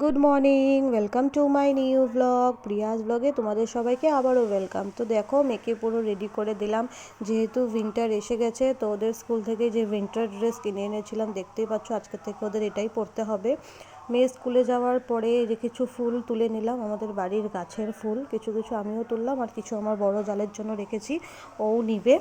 Good morning welcome to my new blog Priya's ব্লগে তোমাদের সবাইকে আবারও ওয়েলকাম তো দেখো, মেয়েকে পুরো রেডি করে দিলাম, যেহেতু উইন্টার এসে গেছে, তো ওদের স্কুল থেকে যে উইন্টার ড্রেস কিনে এনেছিলাম, দেখতেই পাচ্ছ আজকে থেকে ওদের এটাই পড়তে হবে। মেয়ে স্কুলে যাওয়ার পরে যে কিছু ফুল তুলে নিলাম, আমাদের বাড়ির গাছের ফুল। কিছু কিছু আমিও তুললাম আর কিছু আমার বড় জালের জন্য রেখেছি, ও নিবে।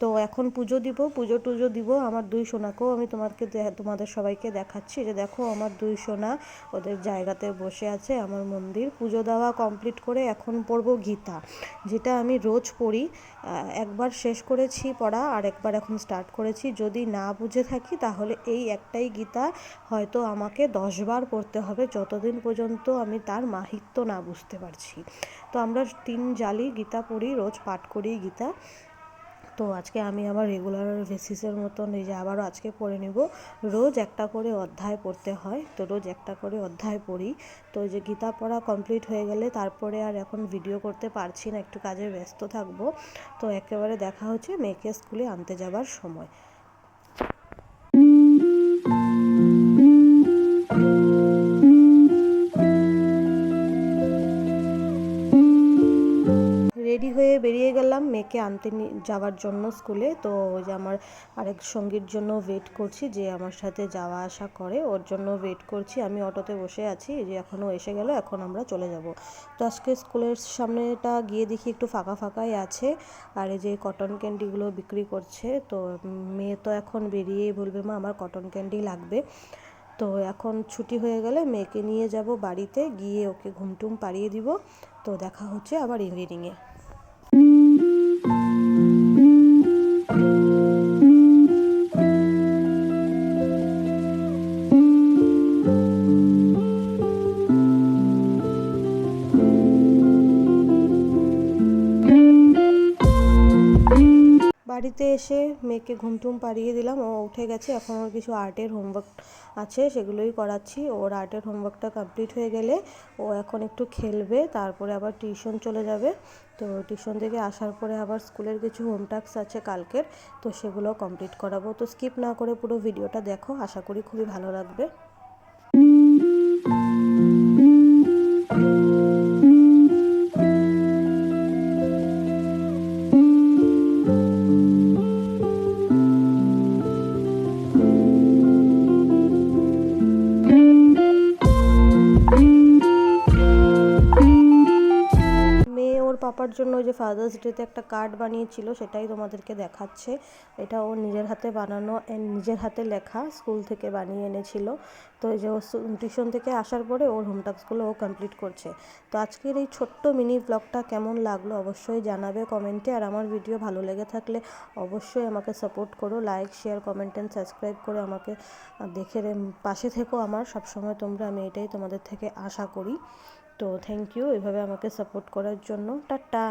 তো এখন পুজো দিব, পুজো টুজো দিব। আমার দুই সোনাকেও আমি তোমাকে তোমাদের সবাইকে দেখাচ্ছি। যে দেখো, আমার দুই সোনা ওদের জায়গাতে বসে আছে, আমার মন্দির। পুজো দেওয়া কমপ্লিট করে এখন পড়ব গীতা, যেটা আমি রোজ পড়ি। একবার শেষ করেছি পড়া, আর একবার এখন স্টার্ট করেছি। যদি না বুঝে থাকি, তাহলে এই একটাই গীতা। হয়তো আমাকে দশবার পড়তে হবে, যতদিন পর্যন্ত আমি তার মাহিত্য না বুঝতে পারছি। তো আমরা তিন জালি গীতা পড়ি, রোজ পাঠ করি গীতা। তো আজকে আমি আবার রেগুলার বেসিসের মতন এই যে আবারও আজকে পড়ে নেব। রোজ একটা করে অধ্যায় পড়তে হয়, তো রোজ একটা করে অধ্যায় পড়ি। তো যে গীতা পড়া কমপ্লিট হয়ে গেলে তারপরে আর এখন ভিডিও করতে পারছি না, একটু কাজে ব্যস্ত থাকব। তো একেবারে দেখা হচ্ছে মেয়েকে স্কুলে আনতে যাবার সময়। গেলাম আনতে যাওয়ার জন্য স্কুলে। তো ওই যে আমার আরেক সঙ্গীর জন্য ওয়েট করছি যে আমার সাথে যাওয়া আসা করে। ওর জন্য ওয়েট করছি। আমি অটোতে বসে আছি। যে এখনও এসে গেল, এখন আমরা চলে যাব। তো আজকে স্কুলের সামনেটা গিয়ে দেখি একটু ফাঁকা ফাঁকাই আছে। আর এই যে কটন ক্যান্ডিগুলো বিক্রি করছে, তো মেয়ে তো এখন বেরিয়েই বলবে, মা, আমার কটন ক্যান্ডি লাগবে। তো এখন ছুটি হয়ে গেলে মেয়েকে নিয়ে যাব বাড়িতে। গিয়ে ওকে ঘুমটুম পাড়িয়ে দিব। তো দেখা হচ্ছে আবার ইভিনিংয়ে বাড়িতে এসে মেয়েকে ঘুমটুম পাড়িয়ে দিলাম। ও উঠে গেছে। এখন ওর কিছু আর্টের হোমওয়ার্ক আছে, সেগুলোই করাচ্ছি। ওর আর্টের হোমওয়ার্কটা কমপ্লিট হয়ে গেলে ও এখন একটু খেলবে, তারপরে আবার টিউশন চলে যাবে। তো টিউশন থেকে আসার পরে আবার স্কুলের কিছু হোম টাস্ক আছে কালকের, তো সেগুলো কমপ্লিট করাবো। তো স্কিপ না করে পুরো ভিডিওটা দেখো। আশা করি খুবই ভালো লাগবে। পাপার জন্য যে ফাদার্স ডেতে একটা কার্ড বানিয়েছিল, সেটাই তোমাদেরকে দেখাচ্ছে। এটা ও নিজের হাতে বানানো and নিজের হাতে লেখা স্কুল থেকে বানিয়ে এনেছিল। তো এই যে ও টিউশন থেকে আসার পরে ওর হোম টাস্কগুলো ও কমপ্লিট করছে। তো আজকের এই ছোট্ট মিনি ব্লগটা কেমন লাগল অবশ্যই জানাবে কমেন্টে আর আমার ভিডিও ভালো লেগে থাকলে অবশ্যই আমাকে সাপোর্ট করো like share comment and subscribe করে আমাকে দেখে পাশে থেকো আমার। সবসময় তোমরা আমি এটাই তোমাদের থেকে আশা করি। তো থ্যাংক ইউ এভাবে আমাকে সাপোর্ট করার জন্য। টাটা!